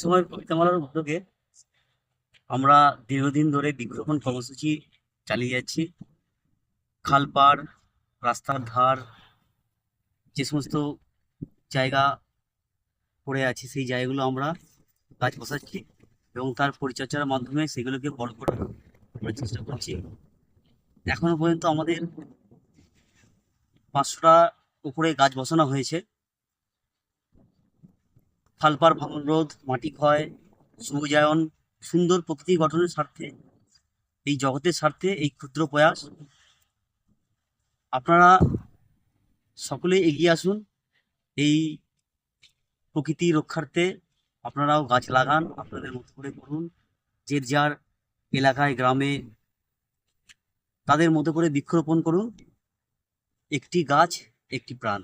সময় কবিতামালার উদ্যোগে আমরা দীর্ঘদিন ধরে বৃক্ষরোপণ কর্মসূচি চালিয়ে যাচ্ছি। খালপাড়, রাস্তার ধার, যে সমস্ত জায়গা পড়ে আছে, সেই জায়গাগুলো আমরা গাছ বসাচ্ছি এবং তার পরিচর্যার মাধ্যমে সেগুলোকে বড় করার চেষ্টা করছি। এখনও পর্যন্ত আমাদের পাঁচশোটা উপরে গাছ বসানো হয়েছে। খালপাড় ভাঙন রোধ, মাটি ক্ষয় সবুজায়ন সুন্দর প্রকৃতি গঠনের স্বার্থে, এই জগতের স্বার্থে এই ক্ষুদ্র প্রয়াস। আপনারা সকলে এগিয়ে আসুন, এই প্রকৃতি রক্ষার্থে আপনারাও গাছ লাগান, আপনাদের মতো করে করুন। যে যার এলাকায়, গ্রামে তাদের মতো করে বৃক্ষরোপণ করুন। একটি গাছ, একটি প্রাণ।